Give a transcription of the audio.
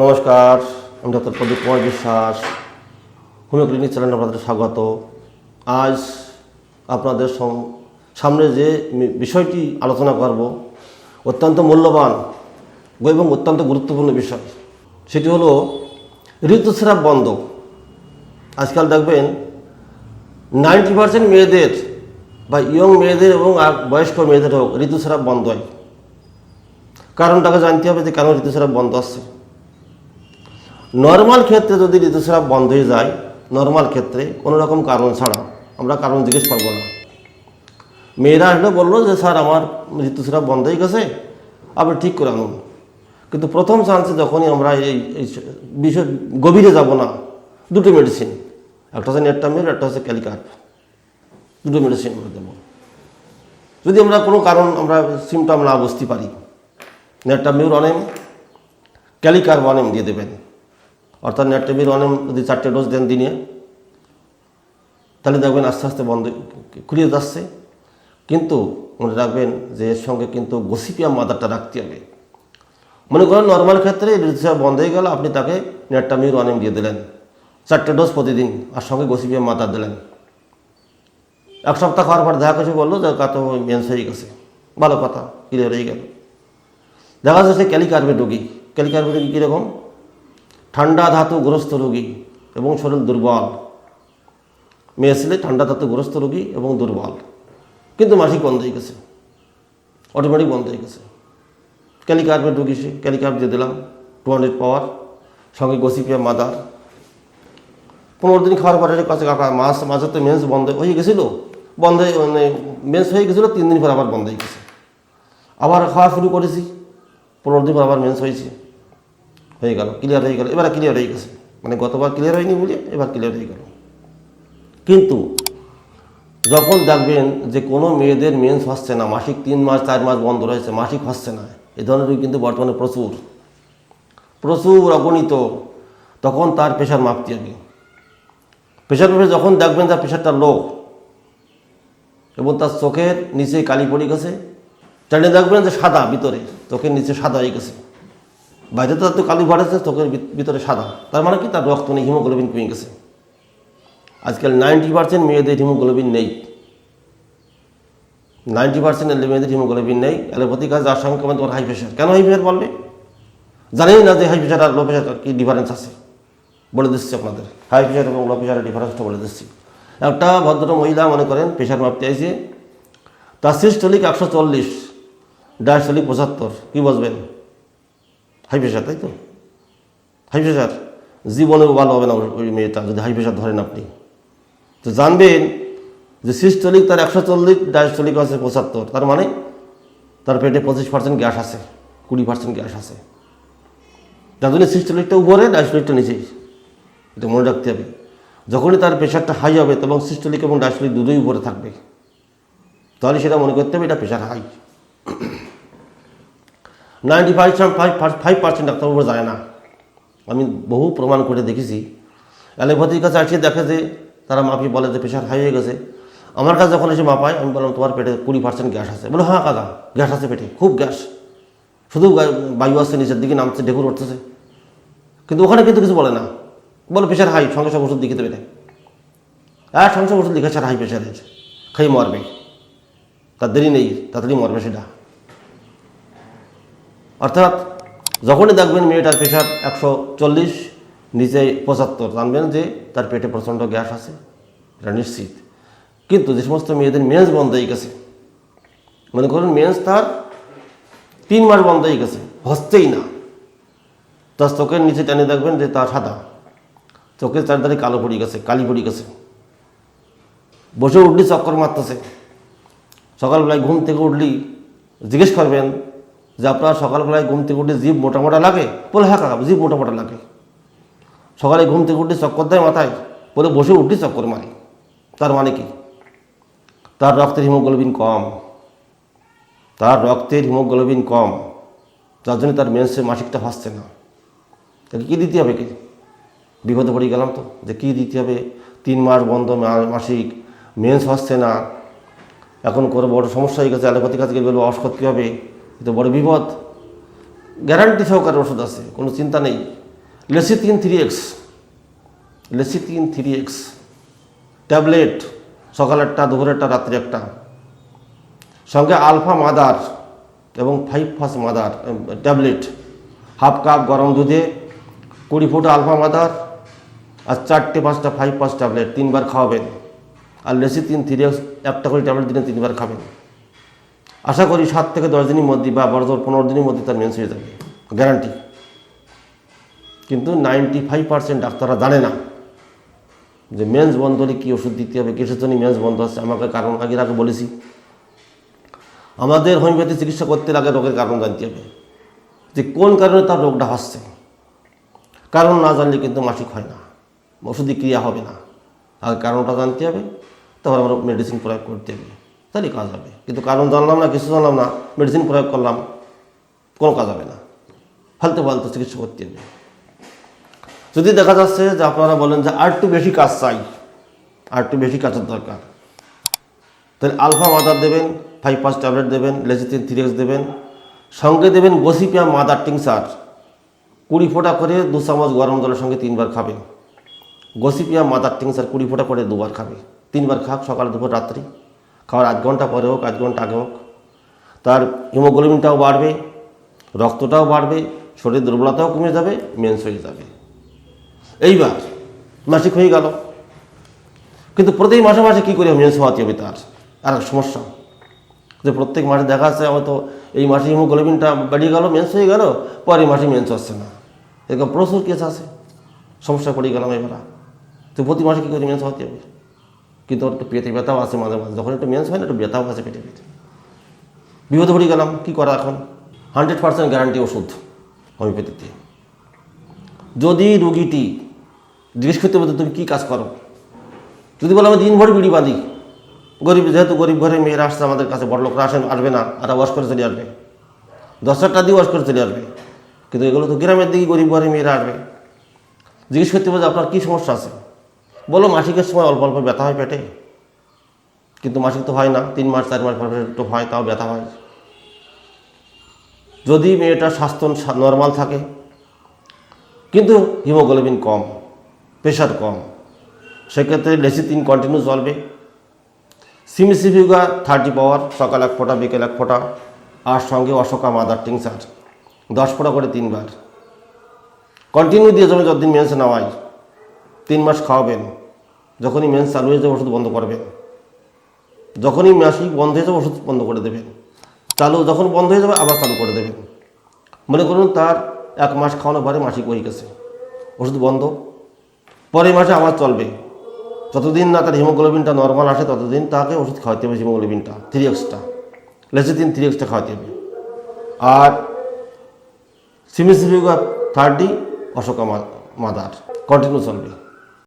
নমস্কার, আমি ডক্টর প্রদীপ Kumar Biswas homeo clinic চ্যানেলে আপনাদের স্বাগত। আজ আপনাদের সামনে যে বিষয়টি আলোচনা করব, অত্যন্ত মূল্যবান এবং অত্যন্ত গুরুত্বপূর্ণ বিষয়। সেটি হলো ঋতুস্রাব বন্ধ আজকাল দেখবেন নাইনটি পার্সেন্ট মেয়েদের বা ইয়ং মেয়েদের এবং বয়স্ক মেয়েদের হোক ঋতুস্রাব বন্ধ হয় কারণটাকে জানতে হবে যে কেন ঋতুস্রাব বন্ধ আসছে। নর্মাল ক্ষেত্রে যদি ঋতুস্রাব বন্ধ হয়ে যায় নর্মাল ক্ষেত্রে কোনো রকম কারণ ছাড়া আমরা কারণ জিজ্ঞেস করব না। মেয়েরা আসলে বলল যে, স্যার, আমার ঋতুস্রাব বন্ধ হয়ে গেছে, আপনি ঠিক করে আনুন। কিন্তু প্রথম চান্সে যখনই আমরা এই বিষয় গভীরে যাব না, দুটো মেডিসিন একটা হচ্ছে নেটটামিল একটা হচ্ছে ক্যালিকার্প দুটো মেডিসিন আমরা দেবো। যদি আমরা কোনো কারণ, আমরা সিমটম না বুঝতে পারি নেটটামিউর অনেম ক্যালিকার্প অনেম দিয়ে দেবেন। অর্থাৎ নেটটামিউর অনেম যদি চারটে ডোজ দেন দিনে, তাহলে দেখবেন আস্তে আস্তে বন্ধ খুলিয়ে যাচ্ছে। কিন্তু মনে রাখবেন যে এর সঙ্গে কিন্তু গসিপিয়াম মাদারটা রাখতে হবে। মনে করেন নর্মাল ক্ষেত্রে ঋতুস্রাব বন্ধ হয়ে গেল, আপনি তাকে নেটটামিউর অনেম দিয়ে দিলেন। চারটে ডোজ প্রতিদিন আর সঙ্গে গসিপিয়াম মাদার দিলেন। এক সপ্তাহ খাওয়ার পর দেখা কিছু বলল যে কাতো মেন্স হয়ে গেছে। ভালো কথা ক্লিয়ার হয়ে গেল। দেখা যাচ্ছে ক্যালিকার্পের রোগী। ক্যালিকার্পের রোগী কীরকম? ঠান্ডা ধাতুগ্রস্ত রোগী এবং শরীর দুর্বল। মেয়ে ছেলে ঠান্ডা ধাতুগ্রস্ত রোগী এবং দুর্বল। কিন্তু মাসিক বন্ধ হয়ে গেছে। অটোমেটিক বন্ধ হয়ে গেছে। ক্যালিকার্পের রোগী সে ক্যালিকার্প দিয়ে দিলাম। টু হান্ড্রেড পাওয়ার সঙ্গে গসিপিয়া মাদার। পনেরো দিন খাওয়ার পরে কাছে কাকা, মাস মাঝে তো মেন্স বন্ধ হয়ে গেছিল। বন্ধ মানে মেন্স হয়ে গেছিল, তিন দিন পর আবার বন্ধ হয়ে গেছে। আবার খাওয়া শুরু করেছি। পনেরো দিন পর আবার মেন্স হয়েছে। হয়ে গেল ক্লিয়ার হয়ে গেল, এবার ক্লিয়ার হয়ে গেছে। মানে গতবার ক্লিয়ার হয়নি বলে এবার ক্লিয়ার হয়ে গেল। কিন্তু যখন দেখবেন যে কোনো মেয়েদের মেন্স হচ্ছে না, মাসিক তিন মাস, চার মাস বন্ধ রয়েছে, মাসিক হচ্ছে না এই ধরনের রোগী কিন্তু বর্তমানে প্রচুর। প্রচুর অগণিত, তখন তার প্রেশার মাপতে হবে। প্রেশার মেপে যখন দেখবেন তার প্রেশারটা লো এবং তার চোখের নিচে কালি পড়ে গেছে জানিয়ে দেখবেন যে সাদা ভিতরে, চোখের নিচে সাদা হয়ে গেছে। তো কালি বাড়েছে চোখের ভিতরে সাদা। তার মানে কি? তার রক্ত নেই, হিমোগ্লোবিন কমে গেছে। আজকাল নাইনটি পার্সেন্ট মেয়েদের হিমোগ্লোবিন নেই। নাইনটি পার্সেন্ট মেয়েদের হিমোগ্লোবিন নেই। অ্যালোপ্যাথিক কাজ যার সঙ্গে তোমার হাই প্রেশার কেন হাই প্রেশার বলবে? জানেই না যে হাই প্রেশার আর লো প্রেশার কি ডিফারেন্স আছে? বলে দিচ্ছি আপনাদের। হাই প্রেশার এবং লো প্রেশারের ডিফারেন্সটা বলে দিচ্ছি। একটা ভদ্র মহিলা মনে করেন প্রেশার মাপতে আইছে। তার সিস্টলিক একশো চল্লিশ ডায়াস্টলিক পঁচাত্তর। কী বসবেন হাই প্রেশার তাই তো? হাই প্রেশার জীবনেও ভালো হবে না ওই- মেয়েটা, যদি হাই প্রেশার ধরেন আপনি। তো জানবেন যে সিস্টলিক তার একশো চল্লিশ, ডায়াস্টলিক আছে পঁচাত্তর। তার মানে তার পেটে পঁচিশ পার্সেন্ট গ্যাস আছে, কুড়ি পার্সেন্ট গ্যাস আছে। যার জন্য সিস্টোলিকটা উপরে, ডায়াস্টোলিকটা নিচেই এটা মনে রাখতে হবে। যখনই তার প্রেশারটা হাই হবে, তখন সিস্টোলিক এবং ডায়াস্টোলিক দুটোই উপরে থাকবে। তাহলে সেটা মনে করতে হবে এটা pressure high ninety five five percent ডাক্তারবাবু যায় না। আমি বহু প্রমাণ করে দেখেছি। অ্যালোপ্যাথির কাছে আসিয়ে দেখে যে তারা মাপি বলে যে প্রেশার হাই হয়ে গেছে। আমার কাছে যখন এসে মাপায় আমি বললাম, তোমার পেটে কুড়ি পার্সেন্ট গ্যাস আছে। বলে হ্যাঁ কাকা গ্যাস আছে পেটে, খুব গ্যাস শুধু বায়ু আসছে, নিচের দিকে নামছে, ঢেকুর উঠতেছে। কিন্তু ওখানে কিন্তু কিছু বলে না। বলে প্রেশার হাই সঙ্গে সঙ্গে ওষুধ লিখে দেবে না। আর সঙ্গে সঙ্গে ওষুধ লিখে স্যার হাই প্রেশারের খেয়ে মরবে। তার দেরি নেই, তাড়াতাড়ি মরবে সেটা। অর্থাৎ যখনই দেখবেন মেয়েটার প্রেশার একশো চল্লিশ, নিচে পঁচাত্তর, জানবেন যে তার পেটে প্রচণ্ড গ্যাস আছে, এটা নিশ্চিত। কিন্তু যে সমস্ত মেয়েদের মেন্স বন্ধ হয়ে গেছে, মনে করুন মেন্স তার তিন মাস বন্ধ হয়ে গেছে, হচ্ছেই না। তার চোখের নিচে টেনে দেখবেন যে তার সাদা, চোখের চারধারে কালো পড়ে গেছে, কালি পড়ে গেছে। বসে উঠলি, চক্কর মারতেছে। সকালবেলায় ঘুম থেকে উঠলি, জিজ্ঞেস করবেন যে আপনার সকালবেলায় ঘুম থেকে উঠলে জিভ মোটা মোটা লাগে, বলে হ্যাঁ কাকা, জিভ মোটা মোটা লাগে। সকালে ঘুম থেকে উঠলে চক্কর দেয় মাথায়, বলে, বসে উঠলি চক্কর মারে। তার মানে কি? তার রক্তের হিমোগ্লোবিন কম। তার রক্তের হিমোগ্লোবিন কম। যার জন্য তার মেন্সে মাসিকটা ভাসছে না। তাকে কী দিতে হবে কি? বিপদে পড়ে গেলাম তো। যে কী দিতে হবে? তিন মাস বন্ধ মাসিক, মেন্স হচ্ছে না। এখন করে বড় সমস্যা হয়ে গেছে, অ্যালোপ্যাথিক কাছে গেলে অস করতে হবে? এ তো বড় বিপদ। গ্যারান্টি সহকারে ওষুধ আছে, কোনো চিন্তা নেই। Lecithin three X lecithin three X tablet সকালেরটা দুপুরেরটা রাত্রি একটা। সঙ্গে আলফা মাদার এবং five phos mother tablet half cup গরম দুধে, কুড়ি ফুট আলফা মাদার আর চারটে, পাঁচটা ফাইভ পাঁচ ট্যাবলেট তিনবার খাওয়াবেন। আর লেসিথিন থ্রি এক্স একটা করে ট্যাবলেট দিনে তিনবার খাবেন। আশা করি সাত থেকে দশ দিনের মধ্যে বা বড় জোর পনেরো দিনের মধ্যে তার মেন্স হয়ে যাবে। গ্যারান্টি কিন্তু নাইনটি ফাইভ পার্সেন্ট ডাক্তাররা জানে না যে মেন্স বন্ধ হলে কী ওষুধ দিতে হবে, কিসের জন্য মেন্স বন্ধ হচ্ছে আমাকে কারণ আগের আগে বলেছি। আমাদের হোমিওপ্যাথি চিকিৎসা করতে আগে রোগের কারণ জানতে হবে যে কোন কারণে তার রোগটা হচ্ছে। কারণ না জানলে কিন্তু মাসিক হয় না ওষুধি ক্রিয়া হবে না। আগে কারণটা জানতে হবে, তারপর আমরা মেডিসিন প্রয়োগ করতে হবে। তাহলে কাজ হবে। কিন্তু কারণ জানলাম না, কিছু জানলাম না মেডিসিন প্রয়োগ করলাম, কোনো কাজ হবে না। ফালতু ফালতু চিকিৎসা করতে হবে। যদি দেখা যাচ্ছে যে আপনারা বলেন যে আর একটু বেশি কাজ চাই, আর একটু বেশি কাজের দরকার, তাহলে আলফা মাদার দেবেন ফাইভ পাঁচ ট্যাবলেট দেবেন লেজিথিন থ্রি এক্স দেবেন, সঙ্গে দেবেন গসিপিয়া মাদার টিংসার কুড়ি ফোঁটা করে দু চামচ গরম জলের সঙ্গে তিনবার খাবেন। গসিপিয়া মাদার টিংসার কুড়ি ফোঁটা করে দুবার খাবে। তিনবার খাক, সকাল, দুপুর, রাত্রি। খাওয়ার আধ ঘণ্টা পরে হোক, আধ ঘণ্টা আগে হোক, তার হিমোগ্লোবিনটাও বাড়বে, রক্তটাও বাড়বে, শরীর দুর্বলতাও কমে যাবে, মেন্স হয়ে যাবে। এইবার মাসিক হয়ে গেল। কিন্তু প্রতি মাসে মাসে কী করে মেন্স হওয়াতে হবে তার আর সমস্যা, যে প্রত্যেক মাসে দেখা যাচ্ছে হয়তো এই মাসে হিমোগ্লোবিনটা বেড়ে গেল, মেন্স হয়ে গেল, পরের মাসে মেন্স হচ্ছে না। এরকম প্রচুর কেস আছে। সমস্যা পড়ে গেলাম এবার। তো প্রতি মাসে কী করে? মেন্স হওয়াতে হবে কিন্তু ওর একটু পেটে ব্যথাও আছে মাঝে মাঝে। যখন একটু মেন্স হয় না, একটু ব্যথাও আছে পেটে পেটে। বিপদে পড়ে গেলাম, কী করা এখন? হান্ড্রেড পার্সেন্ট গ্যারান্টি ওষুধ হোমিওপ্যাথিতে যদি রুগীটি জিজ্ঞেস করতে বলতে, তুমি কী কাজ করো? যদি বলো, আমি দিনভর বিড়ি বাঁধি। গরিব, যেহেতু গরিব ঘরে মেয়েরা আসছে, আমাদের কাছে বড় লোকরা আসেন আসবে না আর ওয়াশ করে চলে আসবে। দশ হাজার দিয়ে ওয়াশ করে চলে আসবে। কিন্তু এগুলো তো গ্রামের দিকে গরিব ঘরে মেয়েরা আসবে। জিজ্ঞেস করতে বলছে আপনার কী সমস্যা আছে? বলো মাসিকের সময় অল্প অল্প ব্যথা হয় পেটে। কিন্তু মাসিক তো হয় না, তিন মাস, চার মাস পর একটু হয়, তাও ব্যথা হয়। যদি মেয়েটার স্বাস্থ্য নর্মাল থাকে, কিন্তু হিমোগ্লোবিন কম প্রেশার কম, সেক্ষেত্রে লেসিতিন কন্টিনিউ চলবে। সিমিসিফিগা থার্টি পাওয়ার সকাল এক ফোঁটা, বিকেল এক ফোঁটা, আর সঙ্গে অশোকা মাদার টিংসার, দশ ফোঁটা করে তিনবার। কন্টিনিউ দিয়ে যাবেন যতদিন মেন্স না হয়। তিন মাস খাওয়াবেন, যখনই মেন্স চালু হয়ে যাবে ওষুধ বন্ধ করবেন। যখনই মাসিক বন্ধ হয়ে যাবে ওষুধ বন্ধ করে দেবেন। চালু যখন বন্ধ হয়ে যাবে, আবার চালু করে দেবেন। মনে করুন তার এক মাস খাওয়ানোর পরে মাসিক হয়ে গেছে। ওষুধ বন্ধ, পরের মাসে আবার চলবে। যতদিন না তার হিমোগ্লোবিনটা নর্মাল আসে, ততদিন তাকে ওষুধ খাওয়াতে হবে হিমোগ্লোবিনটা three X lecithin three extra খাওয়াতে হবে। আর cimicifuga thirty Ashoka mother continue চলবে।